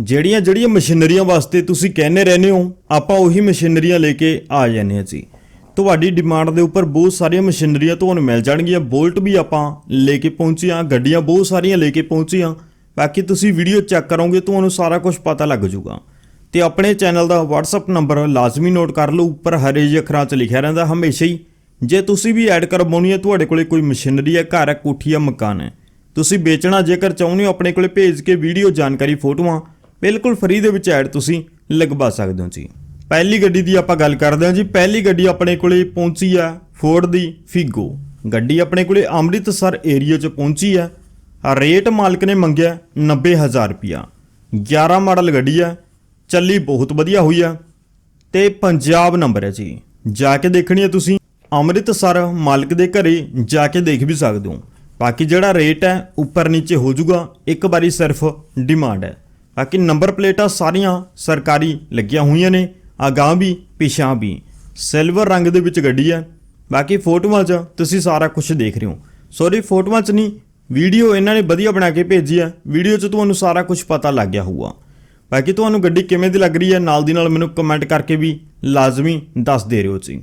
ਜਿਹੜੀਆਂ ਜਿਹੜੀਆਂ ਮਸ਼ੀਨਰੀਆਂ ਵਾਸਤੇ ਤੁਸੀਂ ਕਹਿੰਦੇ ਰਹਿੰਦੇ ਹੋ, ਆਪਾਂ ਉਹੀ ਮਸ਼ੀਨਰੀਆਂ ਲੈ ਕੇ ਆ ਜਾਂਦੇ ਹਾਂ ਜੀ। ਤੁਹਾਡੀ ਡਿਮਾਂਡ ਦੇ ਉੱਪਰ ਬਹੁਤ ਸਾਰੀਆਂ ਮਸ਼ੀਨਰੀਆਂ ਤੁਹਾਨੂੰ ਮਿਲ ਜਾਣਗੀਆਂ। ਬੋਲਟ ਵੀ ਆਪਾਂ ਲੈ ਕੇ ਪਹੁੰਚੀਆਂ ਗੱਡੀਆਂ ਬਹੁਤ ਸਾਰੀਆਂ ਲੈ ਕੇ ਪਹੁੰਚੀਆਂ ਬਾਕੀ ਤੁਸੀਂ ਵੀਡੀਓ ਚੈੱਕ ਕਰੋਗੇ, ਤੁਹਾਨੂੰ ਸਾਰਾ ਕੁਝ ਪਤਾ ਲੱਗ ਜਾਊਗਾ। ਤੇ ਆਪਣੇ ਚੈਨਲ ਦਾ WhatsApp ਨੰਬਰ ਲਾਜ਼ਮੀ ਨੋਟ ਕਰ ਲਓ, ਉੱਪਰ ਹਰੇ ਜਿਹੇ ਅੱਖਰਾਂ 'ਚ ਲਿਖਿਆ ਰਹਿੰਦਾ ਹਮੇਸ਼ਾ ਹੀ। ਜੇ ਤੁਸੀਂ ਵੀ ਐਡ ਕਰਵਾਉਣੀ ਹੈ, ਤੁਹਾਡੇ ਕੋਲੇ ਕੋਈ ਮਸ਼ੀਨਰੀ ਹੈ, ਘਰ ਹੈ, ਕੋਠੀ ਹੈ, ਮਕਾਨ ਹੈ। ਤੁਸੀਂ ਵੇਚਣਾ ਜੇਕਰ ਚਾਹੁੰਦੇ ਹੋ, ਆਪਣੇ ਕੋਲੇ ਭੇਜ ਕੇ ਵੀਡੀਓ ਜਾਣਕਾਰੀ ਫੋਟੋਆਂ ਬਿਲਕੁਲ ਫ੍ਰੀ ਦੇ ਵਿੱਚ ਐਡ ਤੁਸੀਂ ਲਗਵਾ ਸਕਦੇ ਹੋ ਜੀ। ਪਹਿਲੀ ਗੱਡੀ ਦੀ ਆਪਾਂ ਗੱਲ ਕਰਦੇ ਹਾਂ ਜੀ। ਪਹਿਲੀ ਗੱਡੀ ਆਪਣੇ ਕੋਲੇ ਪਹੁੰਚੀ ਆ ਫੋਰਡ ਦੀ ਫਿਗੋ ਗੱਡੀ ਆਪਣੇ ਕੋਲੇ ਅੰਮ੍ਰਿਤਸਰ ਏਰੀਆ 'ਚ ਪਹੁੰਚੀ ਆ। ਰੇਟ ਮਾਲਕ ਨੇ ਮੰਗਿਆ 90000 ਰੁਪਿਆ 11 ਮਾਡਲ ਗੱਡੀ ਆ। ਚੱਲੀ ਬਹੁਤ ਵਧੀਆ ਹੋਈ ਆ। ਤੇ ਪੰਜਾਬ ਨੰਬਰ ਹੈ ਜੀ। ਜਾ ਕੇ ਦੇਖਣੀ ਹੈ ਤੁਸੀਂ। ਅੰਮ੍ਰਿਤਸਰ ਮਾਲਕ ਦੇ ਘਰੇ ਜਾ ਕੇ ਦੇਖ ਵੀ ਸਕਦੇ ਹੋ। ਬਾਕੀ ਜਿਹੜਾ ਰੇਟ ਹੈ, ਉੱਪਰ ਨੀਚੇ ਹੋ ਜਾਊਗਾ। ਇੱਕ ਵਾਰੀ ਸਿਰਫ ਡਿਮਾਂਡ ਹੈ। ਬਾਕੀ ਨੰਬਰ ਪਲੇਟਾਂ ਸਾਰੀਆਂ ਸਰਕਾਰੀ ਲੱਗੀਆਂ ਹੋਈਆਂ ਨੇ ਅਗਾਂਹ ਵੀ ਪਿਛਾਂ ਵੀ। ਸਿਲਵਰ ਰੰਗ ਦੇ ਵਿੱਚ ਗੱਡੀ ਹੈ ਬਾਕੀ ਫੋਟੋਆਂ 'ਚ ਤੁਸੀਂ ਸਾਰਾ ਕੁਝ ਦੇਖ ਰਹੇ ਹੋ। ਸੌਰੀ ਫੋਟੋਆਂ 'ਚ ਨਹੀਂ, ਵੀਡੀਓ ਇਹਨਾਂ ਨੇ ਵਧੀਆ ਬਣਾ ਕੇ ਭੇਜੀ ਹੈ ਵੀਡੀਓ 'ਚ ਤੁਹਾਨੂੰ ਸਾਰਾ ਕੁਝ ਪਤਾ ਲੱਗ ਗਿਆ ਹੋਊਗਾ। ਬਾਕੀ ਤੁਹਾਨੂੰ ਗੱਡੀ ਕਿਵੇਂ ਦੀ ਲੱਗ ਰਹੀ ਹੈ ਨਾਲ ਦੀ ਨਾਲ ਮੈਨੂੰ ਕਮੈਂਟ ਕਰਕੇ ਵੀ ਲਾਜ਼ਮੀ ਦੱਸ ਦੇ ਰਹੇ ਹੋ ਜੀ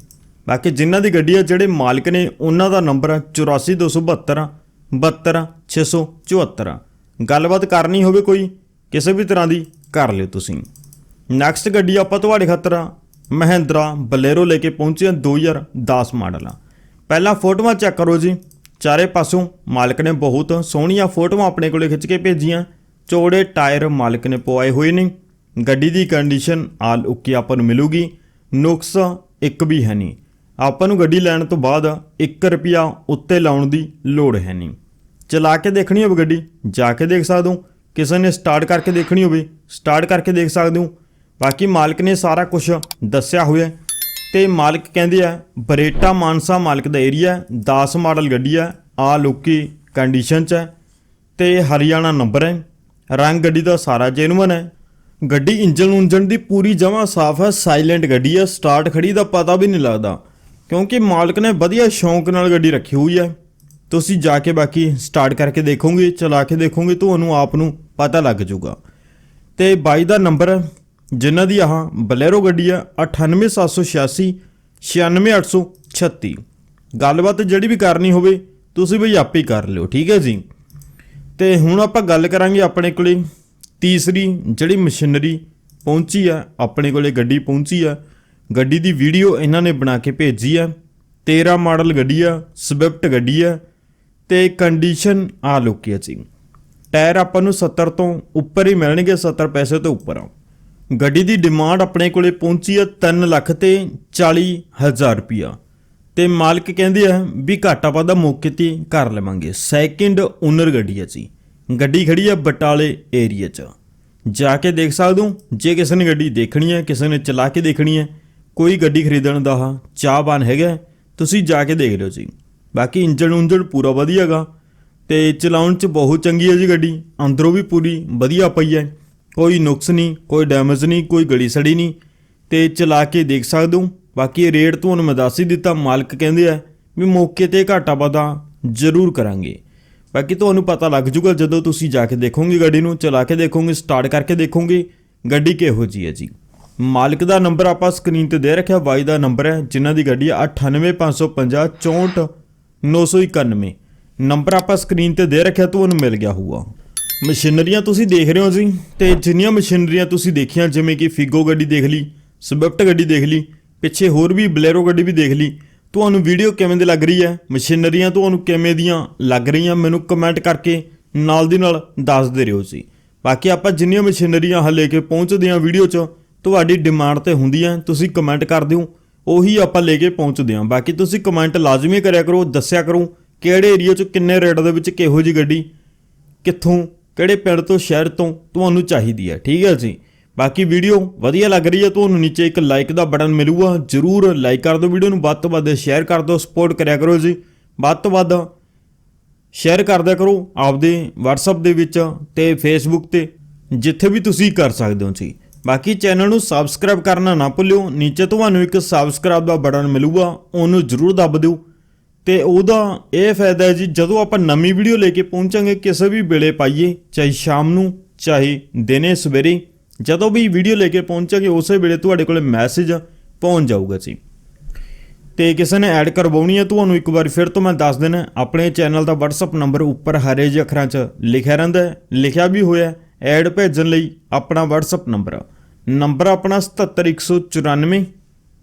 ਬਾਕੀ ਜਿਨ੍ਹਾਂ ਦੀ ਗੱਡੀ ਹੈ ਜਿਹੜੇ ਮਾਲਕ ਨੇ, ਉਹਨਾਂ ਦਾ ਨੰਬਰ ਹੈ 84272 72674 ਗੱਲਬਾਤ ਕਰਨੀ ਹੋਵੇ ਕੋਈ ਕਿਸੇ ਵੀ ਤਰ੍ਹਾਂ ਦੀ ਕਰ ਲਿਓ ਤੁਸੀਂ। ਨੈਕਸਟ ਗੱਡੀ ਆਪਾਂ ਤੁਹਾਡੇ ਖਾਤਰ ਮਹਿੰਦਰਾ ਬਲੇਰੋ ਲੈ ਕੇ ਪਹੁੰਚੇ ਹਾਂ 2010 ਮਾਡਲ ਆ। ਪਹਿਲਾਂ ਫੋਟੋਆਂ ਚੈੱਕ ਕਰੋ ਜੀ। ਚਾਰੇ ਪਾਸੋਂ ਮਾਲਕ ਨੇ ਬਹੁਤ ਸੋਹਣੀਆਂ ਫੋਟੋਆਂ ਆਪਣੇ ਕੋਲੇ ਖਿੱਚ ਕੇ ਭੇਜੀਆਂ। ਚੌੜੇ ਟਾਇਰ ਮਾਲਕ ਨੇ ਪਵਾਏ ਹੋਏ ਨੇ। ਗੱਡੀ ਦੀ ਕੰਡੀਸ਼ਨ ਆਲ ਓਕੇ ਆਪਾਂ ਨੂੰ ਮਿਲੂਗੀ। ਨੁਕਸ ਇੱਕ ਵੀ ਹੈ ਨਹੀਂ। ਆਪਾਂ ਨੂੰ ਗੱਡੀ ਲੈਣ ਤੋਂ ਬਾਅਦ 1 ਰੁਪਿਆ ਉੱਤੇ ਲਾਉਣ ਦੀ ਲੋੜ ਹੈ ਨਹੀਂ। ਚਲਾ ਕੇ ਦੇਖਣੀ ਹੋਵੇ ਗੱਡੀ, ਜਾ ਕੇ ਦੇਖ ਸਕਦੇ ਹੋ। ਕਿਸੇ ਨੇ ਸਟਾਰਟ ਕਰਕੇ ਦੇਖਣੀ ਹੋਵੇ ਸਟਾਰਟ ਕਰਕੇ ਦੇਖ ਸਕਦੇ ਹੋ। ਬਾਕੀ ਮਾਲਕ ਨੇ ਸਾਰਾ ਕੁਝ ਦੱਸਿਆ ਹੋਇਆ ਹੈ ਤੇ ਮਾਲਕ ਕਹਿੰਦੇ ਆ, ਬਰੇਟਾ ਮਾਨਸਾ ਮਾਲਕ ਦਾ ਏਰੀਆ 10 ਮਾਡਲ ਗੱਡੀ ਆ ਆ ਲੋਕੀ ਕੰਡੀਸ਼ਨ ਚ ਹੈ ਤੇ ਹਰਿਆਣਾ ਨੰਬਰ ਹੈ। ਰੰਗ ਗੱਡੀ ਦਾ ਸਾਰਾ ਜੈਨੂਨ ਹੈ। ਗੱਡੀ ਇੰਜਨ ਉਂਜਨ ਦੀ ਪੂਰੀ ਜਮਾ ਸਾਫ਼ ਹੈ ਸਾਇਲੈਂਟ ਗੱਡੀ ਹੈ ਸਟਾਰਟ ਖੜੀ ਦਾ ਪਤਾ ਵੀ ਨਹੀਂ ਲੱਗਦਾ। ਕਿਉਂਕਿ ਮਾਲਕ ਨੇ ਵਧੀਆ ਸ਼ੌਂਕ ਨਾਲ ਗੱਡੀ ਰੱਖੀ ਹੋਈ ਹੈ। ਤੁਸੀਂ ਜਾ ਕੇ ਬਾਕੀ ਸਟਾਰਟ ਕਰਕੇ ਦੇਖੋਗੇ, ਚਲਾ ਕੇ ਦੇਖੋਗੇ, ਤੁਹਾਨੂੰ ਆਪ ਨੂੰ ਪਤਾ ਲੱਗ ਜਾਊਗਾ ਤੇ ਬਾਈ ਦਾ ਨੰਬਰ ਹੈ, ਜਿਨ੍ਹਾਂ ਦੀ ਆਹ ਬਲੇਰੋ ਗੱਡੀ ਆ 98786 96836 ਗੱਲਬਾਤ ਜਿਹੜੀ ਵੀ ਕਰਨੀ ਹੋਵੇ ਤੁਸੀਂ ਬਈ ਆਪੇ ਹੀ ਕਰ ਲਿਓ ਠੀਕ ਹੈ ਜੀ? ਤੇ ਹੁਣ ਆਪਾਂ ਗੱਲ ਕਰਾਂਗੇ ਆਪਣੇ ਕੋਲੇ ਤੀਸਰੀ ਜਿਹੜੀ ਮਸ਼ੀਨਰੀ ਪਹੁੰਚੀ ਆ ਆਪਣੇ ਕੋਲੇ ਗੱਡੀ ਪਹੁੰਚੀ ਆ ਗੱਡੀ ਦੀ ਵੀਡੀਓ ਇਹਨਾਂ ਨੇ ਬਣਾ ਕੇ ਭੇਜੀ ਆ 13 ਮਾਡਲ ਗੱਡੀ ਆ ਸਵਿਫਟ ਗੱਡੀ ਆ ਤੇ ਕੰਡੀਸ਼ਨ ਆ ਲੋਕੀ ਆ ਜੀ। ਟਾਇਰ ਆਪਾਂ ਨੂੰ 70 ਤੋਂ ਉੱਪਰ ਹੀ ਮਿਲਣਗੇ 70 ਪੈਸੇ ਤੋਂ ਉੱਪਰ ਆ ਗੱਡੀ ਦੀ ਡਿਮਾਂਡ ਆਪਣੇ ਕੋਲੇ ਪਹੁੰਚੀ ਆ 3 ਲੱਖ ਤੇ 40 ਹਜ਼ਾਰ ਰੁਪਿਆ ਤੇ ਮਾਲਕ ਕਹਿੰਦੇ ਆ ਵੀ ਘਾਟਾ ਵਾਧਾ ਮੌਕੇ ਤੇ ਕਰ ਲਵਾਂਗੇ। ਸੈਕਿੰਡ ਓਨਰ ਗੱਡੀ ਆ ਜੀ। ਗੱਡੀ ਖੜੀ ਆ ਬਟਾਲੇ ਏਰੀਆ 'ਚ। ਜਾ ਕੇ ਦੇਖ ਸਕਦੇ ਹੋ, ਜੇ ਕਿਸੇ ਨੇ ਗੱਡੀ ਦੇਖਣੀ ਹੈ, ਕਿਸੇ ਨੇ ਚਲਾ ਕੇ ਦੇਖਣੀ ਹੈ, ਕੋਈ ਗੱਡੀ ਖਰੀਦਣ ਦਾ ਹਾ ਚਾਹਵਾਨ ਹੈਗਾ ਤੁਸੀਂ ਜਾ ਕੇ ਦੇਖ ਲਿਓ ਜੀ। ਬਾਕੀ ਇੰਜਣ ਉਂਜਨ ਪੂਰਾ ਵਧੀਆਗਾ ਤੇ ਚਲਾਉਣ 'ਚ ਬਹੁਤ ਚੰਗੀ ਹੈ ਜੀ ਗੱਡੀ। ਅੰਦਰੋਂ ਵੀ ਪੂਰੀ ਵਧੀਆ ਪਈ ਹੈ ਕੋਈ ਨੁਕਸ ਨਹੀਂ, ਕੋਈ ਡੈਮੇਜ ਨਹੀਂ, ਕੋਈ ਗਲੀ ਸੜੀ ਨਹੀਂ। ਤੇ ਚਲਾ ਕੇ ਦੇਖ ਸਕਦੇ ਹੋ। ਬਾਕੀ ਰੇਟ ਤੁਹਾਨੂੰ ਮੈਂ ਦੱਸ ਹੀ ਦਿੱਤਾ, ਮਾਲਕ ਕਹਿੰਦੇ ਆ ਵੀ ਮੌਕੇ ਤੇ ਘਾਟਾ ਵਾਧਾ ਜ਼ਰੂਰ ਕਰਾਂਗੇ। ਬਾਕੀ ਤੁਹਾਨੂੰ ਪਤਾ ਲੱਗ ਜੂਗਾ ਜਦੋਂ ਤੁਸੀਂ ਜਾ ਕੇ ਦੇਖੋਗੇ ਗੱਡੀ ਨੂੰ, ਚਲਾ ਕੇ ਦੇਖੋਗੇ ਸਟਾਰਟ ਕਰਕੇ ਦੇਖੋਗੇ, ਗੱਡੀ ਕਿਹੋ ਜੀ ਹੈ ਜੀ। ਮਾਲਕ ਦਾ ਨੰਬਰ ਆਪਾਂ ਸਕਰੀਨ ਤੇ ਦੇ ਰੱਖਿਆ ਬਾਈ ਦਾ ਨੰਬਰ ਹੈ, ਜਿਨ੍ਹਾਂ ਦੀ ਗੱਡੀ ਹੈ 98550 64991 ਨੰਬਰ ਆਪਾਂ ਸਕਰੀਨ ਤੇ ਦੇ ਰੱਖਿਆ ਤੁਹਾਨੂੰ ਮਿਲ ਗਿਆ ਹੋਊਗਾ। ਮਸ਼ੀਨਰੀਆਂ ਤੁਸੀਂ ਦੇਖ ਰਹੇ ਹੋ ਜੀ, ਤੇ ਜਿੰਨੀਆਂ ਮਸ਼ੀਨਰੀਆਂ ਤੁਸੀਂ ਦੇਖੀਆਂ, ਜਿਵੇਂ ਕਿ ਫਿਗੋ ਗੱਡੀ ਦੇਖ ਲਈ ਸਵਿਫਟ ਗੱਡੀ ਦੇਖ ਲਈ, ਪਿੱਛੇ ਹੋਰ ਵੀ ਬਲੇਰੋ ਗੱਡੀ ਵੀ ਦੇਖ ਲਈ, ਤੁਹਾਨੂੰ ਵੀਡੀਓ ਕਿਵੇਂ ਦੀ ਲੱਗ ਰਹੀ ਹੈ, ਮਸ਼ੀਨਰੀਆਂ ਤੁਹਾਨੂੰ ਕਿਵੇਂ ਦੀਆਂ ਲੱਗ ਰਹੀਆਂ, ਮੈਨੂੰ ਕਮੈਂਟ ਕਰਕੇ ਨਾਲ ਦੀ ਨਾਲ ਦੱਸਦੇ ਰਹੋ ਜੀ। ਬਾਕੀ ਆਪਾਂ ਜਿੰਨੀਆਂ ਮਸ਼ੀਨਰੀਆਂ ਹਲੇ ਕੇ ਪਹੁੰਚਦੇ ਹਾਂ ਵੀਡੀਓ 'ਚ, ਤੁਹਾਡੀ ਡਿਮਾਂਡ ਤੇ ਹੈ, ਤੁਸੀਂ ਕਮੈਂਟ ਕਰ ਦਿਓ, ਉਹੀ ਆਪਾਂ ਲੈ ਕੇ ਪਹੁੰਚਦੇ ਹਾਂ। ਬਾਕੀ ਤੁਸੀਂ ਕਮੈਂਟ ਲਾਜ਼ਮੀ ਕਰਿਆ ਕਰੋ, ਦੱਸਿਆ ਕਰੋ ਕਿਹੜੇ ਏਰੀਆ 'ਚ ਕਿੰਨੇ ਰੇਟ ਦੇ ਵਿੱਚ ਕਿਹੋ ਜੀ ਗੱਡੀ ਕਿੱਥੋਂ, ਕਿਹੜੇ ਪਿੰਡ ਤੋਂ, ਸ਼ਹਿਰ ਤੋਂ ਤੁਹਾਨੂੰ ਚਾਹੀਦੀ ਹੈ, ਠੀਕ ਹੈ ਜੀ? ਬਾਕੀ ਵੀਡੀਓ ਵਧੀਆ ਲੱਗ ਰਹੀ ਹੈ, ਤੁਹਾਨੂੰ ਨੀਚੇ ਇੱਕ ਲਾਈਕ ਦਾ ਬਟਨ ਮਿਲੂਗਾ, ਜਰੂਰ ਲਾਈਕ ਕਰ ਦਿਓ ਵੀਡੀਓ ਨੂੰ, ਵੱਧ ਤੋਂ ਵੱਧ ਸ਼ੇਅਰ ਕਰ ਦਿਓ ਸਪੋਰਟ ਕਰਿਆ ਕਰੋ ਜੀ, ਵੱਧ ਤੋਂ ਵੱਧ ਸ਼ੇਅਰ ਕਰਦਿਆ ਕਰੋ ਆਪਦੇ WhatsApp ਦੇ ਵਿੱਚ ਤੇ Facebook ਤੇ, ਜਿੱਥੇ ਵੀ ਤੁਸੀਂ ਕਰ ਸਕਦੇ ਹੋ ਜੀ। ਬਾਕੀ ਚੈਨਲ ਨੂੰ ਸਬਸਕ੍ਰਾਈਬ ਕਰਨਾ ਨਾ ਭੁੱਲਿਓ, ਨੀਚੇ ਤੁਹਾਨੂੰ ਇੱਕ ਸਬਸਕ੍ਰਾਈਬ ਦਾ ਬਟਨ ਮਿਲੂਗਾ, ਉਹਨੂੰ ਜਰੂਰ ਦੱਬ ਦਿਓ ਤੇ ਉਹਦਾ ਇਹ ਫਾਇਦਾ ਹੈ ਜੀ, ਜਦੋਂ ਆਪਾਂ ਨਵੀਂ ਵੀਡੀਓ ਲੈ ਕੇ ਪਹੁੰਚਾਂਗੇ, ਕਿਸੇ ਵੀ ਵੇਲੇ ਪਾਈਏ, ਚਾਹੇ ਸ਼ਾਮ ਨੂੰ, ਚਾਹੇ ਦਿਨੇ, ਸਵੇਰੇ, ਜਦੋਂ ਵੀ ਵੀਡੀਓ ਲੈ ਕੇ ਪਹੁੰਚਾਂਗੇ, ਉਸੇ ਵੇਲੇ ਤੁਹਾਡੇ ਕੋਲੇ ਮੈਸੇਜ ਪਹੁੰਚ ਜਾਊਗਾ ਜੀ। ਤੇ ਕਿਸੇ ਨੇ ਐਡ ਕਰਵਾਉਣੀ ਹੈ, ਤੁਹਾਨੂੰ ਇੱਕ ਵਾਰ ਫਿਰ ਤੋਂ ਮੈਂ ਦੱਸ ਦੇਣਾ ਆਪਣੇ ਚੈਨਲ ਦਾ WhatsApp ਨੰਬਰ ਉੱਪਰ ਹਰੇ ਜਿਹੇ ਅੱਖਰਾਂ 'ਚ ਲਿਖਿਆ ਰਹਿੰਦਾ ਹੈ, ਲਿਖਿਆ ਵੀ ਹੋਇਆ ਐਡ ਭੇਜਣ ਲਈ ਆਪਣਾ WhatsApp ਨੰਬਰ ਨੰਬਰ ਆਪਣਾ 77194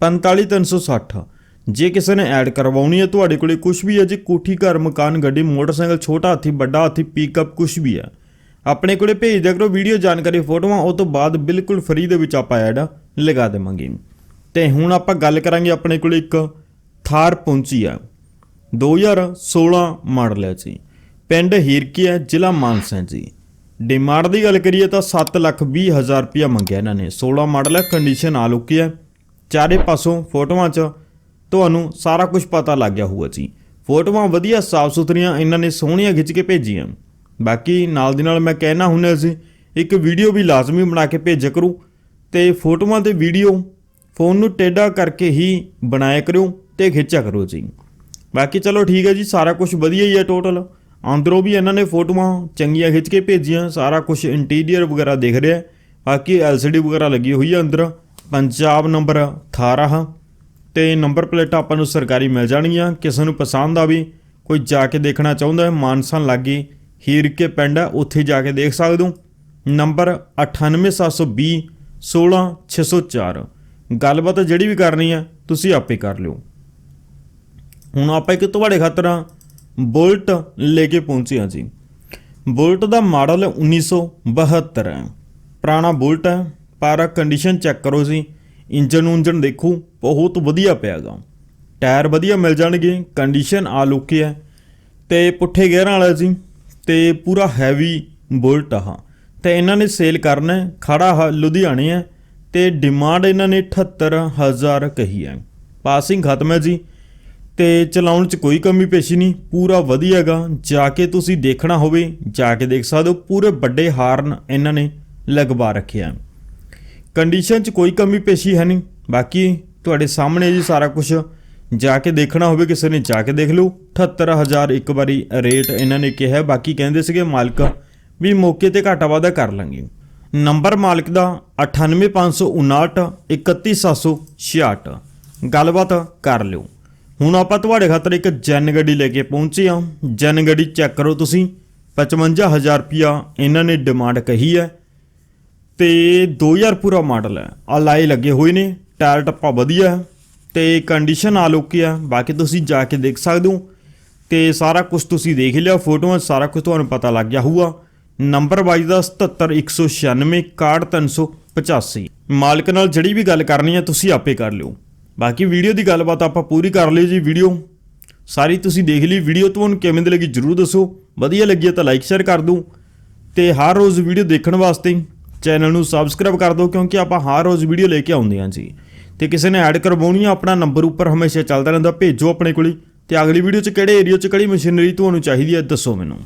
45360 ਜੇ ਕਿਸੇ ਨੇ ਐਡ ਕਰਵਾਉਣੀ ਹੈ, ਤੁਹਾਡੇ ਕੋਲੇ ਕੁਝ ਵੀ ਹੈ ਜੀ, ਕੋਠੀ, ਘਰ, ਮਕਾਨ, ਗੱਡੀ, ਮੋਟਰਸਾਈਕਲ, ਛੋਟਾ ਹਾਥੀ, ਵੱਡਾ ਹਾਥੀ ਪਿਕਅਪ ਕੁਝ ਵੀ ਹੈ। ਆਪਣੇ ਕੋਲੇ ਭੇਜ ਦਿਆ ਕਰੋ ਵੀਡੀਓ ਜਾਣਕਾਰੀ, ਫੋਟੋਆਂ, ਉਹ ਤੋਂ ਬਾਅਦ ਬਿਲਕੁਲ ਫ੍ਰੀ ਦੇ ਵਿੱਚ ਆਪਾਂ ਐਡ ਲਗਾ ਦੇਵਾਂਗੇ। ਤੇ ਹੁਣ ਆਪਾਂ ਗੱਲ ਕਰਾਂਗੇ ਆਪਣੇ ਕੋਲੇ ਇੱਕ ਥਾਰ ਪਹੁੰਚੀ ਆ 2016 ਮਾਡਲ ਹੈ ਜੀ। ਪਿੰਡ ਹੀਰਕੀ ਹੈ, ਜ਼ਿਲ੍ਹਾ ਮਾਨਸਾ ਜੀ। ਡਿਮਾਂਡ ਦੀ ਗੱਲ ਕਰੀਏ ਤਾਂ 7 ਲੱਖ 20 ਹਜ਼ਾਰ ਰੁਪਇਆ ਮੰਗਿਆ ਇਹਨਾਂ ਨੇ। 16 ਮਾਡਲ ਹੈ ਕੰਡੀਸ਼ਨ ਆ ਲੁਕੀ ਹੈ। ਚਾਰੇ ਪਾਸੋਂ ਫੋਟੋਆਂ 'ਚ ਤੁਹਾਨੂੰ ਸਾਰਾ ਕੁਝ ਪਤਾ ਲੱਗ ਗਿਆ ਹੋਊਗਾ ਜੀ। ਫੋਟੋਆਂ ਵਧੀਆ ਸਾਫ਼ ਸੁਥਰੀਆਂ ਇਹਨਾਂ ਨੇ ਸੋਹਣੀਆਂ ਖਿੱਚ ਕੇ ਭੇਜੀਆਂ। ਬਾਕੀ ਨਾਲ ਦੀ ਨਾਲ ਮੈਂ ਕਹਿਣਾ ਹੁੰਦਾ ਸੀ, ਇੱਕ ਵੀਡੀਓ ਵੀ ਲਾਜ਼ਮੀ ਬਣਾ ਕੇ ਭੇਜਿਆ ਕਰੋ ਤੇ ਫੋਟੋਆਂ ਤੇ ਵੀਡੀਓ ਫੋਨ ਨੂੰ ਟੇਢਾ ਕਰਕੇ ਹੀ ਬਣਾਇਆ ਕਰਿਓ ਤੇ ਖਿੱਚਿਆ ਕਰੋ ਜੀ। ਬਾਕੀ ਚਲੋ ਠੀਕ ਹੈ ਜੀ, ਸਾਰਾ ਕੁਝ ਵਧੀਆ ਹੀ ਹੈ ਟੋਟਲ ਅੰਦਰੋਂ ਵੀ ਇਹਨਾਂ ਨੇ ਫੋਟੋਆਂ ਚੰਗੀਆਂ ਖਿੱਚ ਕੇ ਭੇਜੀਆਂ, ਸਾਰਾ ਕੁਝ ਇੰਟੀਰੀਅਰ ਵਗੈਰਾ ਦਿਖ ਰਿਹਾ। ਹੈ। ਬਾਕੀ LCD ਵਗੈਰਾ ਲੱਗੀ ਹੋਈ ਹੈ ਅੰਦਰ। ਪੰਜਾਬ ਨੰਬਰ 18 ਤੇ ਨੰਬਰ ਪਲੇਟਾਂ ਆਪਾਂ ਨੂੰ ਸਰਕਾਰੀ ਮਿਲ ਜਾਣਗੀਆਂ। ਕਿਸੇ ਨੂੰ ਪਸੰਦ ਆਵੇ ਕੋਈ ਜਾ ਕੇ ਦੇਖਣਾ ਚਾਹੁੰਦਾ ਹੈ ਮਾਨਸਨ ਲਾਗੇ ਹੀਰ ਕੇ ਪਿੰਡ ਹੈ ਉੱਥੇ ਜਾ ਕੇ ਦੇਖ ਸਕਦੇ ਹੋ। ਨੰਬਰ 98720 16604 ਗੱਲਬਾਤ ਜਿਹੜੀ ਵੀ ਕਰਨੀ ਹੈ ਤੁਸੀਂ ਆਪੇ ਕਰ ਲਿਓ। ਹੁਣ ਆਪਾਂ ਇੱਕ ਤੁਹਾਡੇ ਖਾਤਰ ਬੁਲਟ ਲੈ ਕੇ ਪਹੁੰਚੇ ਹਾਂ ਜੀ। ਬੁਲਟ ਦਾ ਮਾਡਲ 1972 ਹੈ। ਪੁਰਾਣਾ ਬੁਲਟ ਹੈ, ਪਰ ਕੰਡੀਸ਼ਨ ਚੈੱਕ ਕਰੋ ਜੀ। ਇੰਜਨ ਉਂਜਨ ਦੇਖੋ। ਬਹੁਤ ਵਧੀਆ ਪਿਆਗਾ ਟਾਇਰ ਵਧੀਆ ਮਿਲ ਜਾਣਗੇ ਕੰਡੀਸ਼ਨ ਆ ਲੁਕੀ ਹੈ। ਤੇ ਪੁੱਠੇ ਗੇਅਰਾਂ ਵਾਲਾ ਜੀ, ਤੇ ਪੂਰਾ ਹੈਵੀ ਬੁਲਟ ਆ ਤੇ ਇਹਨਾਂ ਨੇ ਸੇਲ ਕਰਨਾ ਹੈ, ਖੜਾ ਲੁਧਿਆਣੇ ਹੈ। ਤੇ ਡਿਮਾਂਡ ਇਹਨਾਂ ਨੇ 78000 ਕਹੀ ਹੈ। ਪਾਸਿੰਗ ਖਤਮ ਹੈ ਜੀ। ਤੇ ਚਲਾਉਣ 'ਚ ਕੋਈ ਕਮੀ ਪੇਸ਼ੀ ਨਹੀਂ, ਪੂਰਾ ਵਧੀਆ ਹੈਗਾ ਜਾ ਕੇ ਤੁਸੀਂ ਦੇਖਣਾ ਹੋਵੇ, ਜਾ ਕੇ ਦੇਖ ਸਕਦੇ ਹੋ, ਪੂਰੇ ਵੱਡੇ ਹਾਰਨ ਇਹਨਾਂ ਨੇ ਲਗਵਾ ਰੱਖਿਆ ਹੈ ਕੰਡੀਸ਼ਨ 'ਚ ਕੋਈ ਕਮੀ ਪੇਸ਼ੀ ਹੈ ਨਹੀਂ। ਬਾਕੀ ਤੁਹਾਡੇ ਸਾਹਮਣੇ ਜੀ ਸਾਰਾ ਕੁਝ ਜਾ ਕੇ ਦੇਖਣਾ ਹੋਵੇ ਕਿਸੇ ਨੇ, ਜਾ ਕੇ ਦੇਖ ਲਓ। 78000 ਇੱਕ ਵਾਰੀ ਰੇਟ ਇਹਨਾਂ ਨੇ ਕਿਹਾ। ਬਾਕੀ ਕਹਿੰਦੇ ਸੀਗੇ ਮਾਲਕ ਵੀ ਮੌਕੇ ਤੇ ਘਾਟਾ ਵਾਧਾ ਕਰ ਲਾਂਗੇ। ਨੰਬਰ ਮਾਲਕ ਦਾ 98559 31766 ਗੱਲਬਾਤ ਕਰ ਲਿਓ। ਹੁਣ ਆਪਾਂ ਤੁਹਾਡੇ ਖਾਤਰ ਇੱਕ ਜੈਨ ਗੱਡੀ ਲੈ ਕੇ ਪਹੁੰਚੇ ਹਾਂ। ਜੈਨ ਗੱਡੀ ਚੈੱਕ ਕਰੋ ਤੁਸੀਂ। 55000 ਰੁਪਿਆ ਇਹਨਾਂ ਨੇ ਡਿਮਾਂਡ ਕਹੀ ਹੈ। ਤੇ 2000 ਪੂਰਾ ਮਾਡਲ ਹੈ। ਆ ਲੱਗੇ ਹੋਏ ਨੇ। ਟਾਇਰ ਟੱਪਾ ਵਧੀਆ ਹੈ ਤੇ ਕੰਡੀਸ਼ਨ ਆਲ ਓਕੇ ਆ, ਬਾਕੀ ਤੁਸੀਂ ਜਾ ਕੇ ਦੇਖ ਸਕਦੇ ਹੋ ਤੇ ਸਾਰਾ ਕੁਝ ਤੁਸੀਂ ਦੇਖ ਲਿਆ ਫੋਟੋਆਂ 'ਚ ਸਾਰਾ ਕੁਝ ਤੁਹਾਨੂੰ ਪਤਾ ਲੱਗ ਗਿਆ ਹੋਊਗਾ। ਨੰਬਰ ਵਾਈਜ਼ ਦਾ 77196 61385 ਮਾਲਕ ਨਾਲ ਜਿਹੜੀ ਵੀ ਗੱਲ ਕਰਨੀ ਹੈ ਤੁਸੀਂ ਆਪੇ ਕਰ ਲਿਓ। ਬਾਕੀ ਵੀਡੀਓ ਦੀ ਗੱਲਬਾਤ ਆਪਾਂ ਪੂਰੀ ਕਰ ਲਈ ਜੀ ਵੀਡੀਓ। ਸਾਰੀ ਤੁਸੀਂ ਦੇਖ ਲਈ, ਵੀਡੀਓ ਤੁਹਾਨੂੰ ਕਿਵੇਂ ਦੀ ਲੱਗੀ ਜਰੂਰ ਦੱਸੋ। ਵਧੀਆ ਲੱਗੀ ਹੈ ਤਾਂ ਲਾਈਕ ਸ਼ੇਅਰ ਕਰ ਦਿਓ। ਤੇ ਹਰ ਰੋਜ਼ ਵੀਡੀਓ ਦੇਖਣ ਵਾਸਤੇ ਚੈਨਲ ਨੂੰ ਸਬਸਕ੍ਰਾਈਬ ਕਰ ਦਿਓ, ਕਿਉਂਕਿ ਆਪਾਂ ਹਰ ਰੋਜ਼ ਵੀਡੀਓ ਲੈ ਕੇ ਆਉਂਦੇ ਹਾਂ ਜੀ। ਤੇ ਕਿਸੇ ਨੇ ਐਡ ਕਰਵਾਉਣੀ ਆ, ਆਪਣਾ ਨੰਬਰ ਉੱਪਰ ਹਮੇਸ਼ਾ ਚੱਲਦਾ ਰਹਿੰਦਾ, ਭੇਜੋ ਆਪਣੇ ਕੋਲੇ ਤੇ ਅਗਲੀ ਵੀਡੀਓ 'ਚ ਕਿਹੜੇ ਏਰੀਆ 'ਚ ਕਿਹੜੀ ਮਸ਼ੀਨਰੀ ਤੁਹਾਨੂੰ ਚਾਹੀਦੀ ਹੈ, ਦੱਸੋ ਮੈਨੂੰ।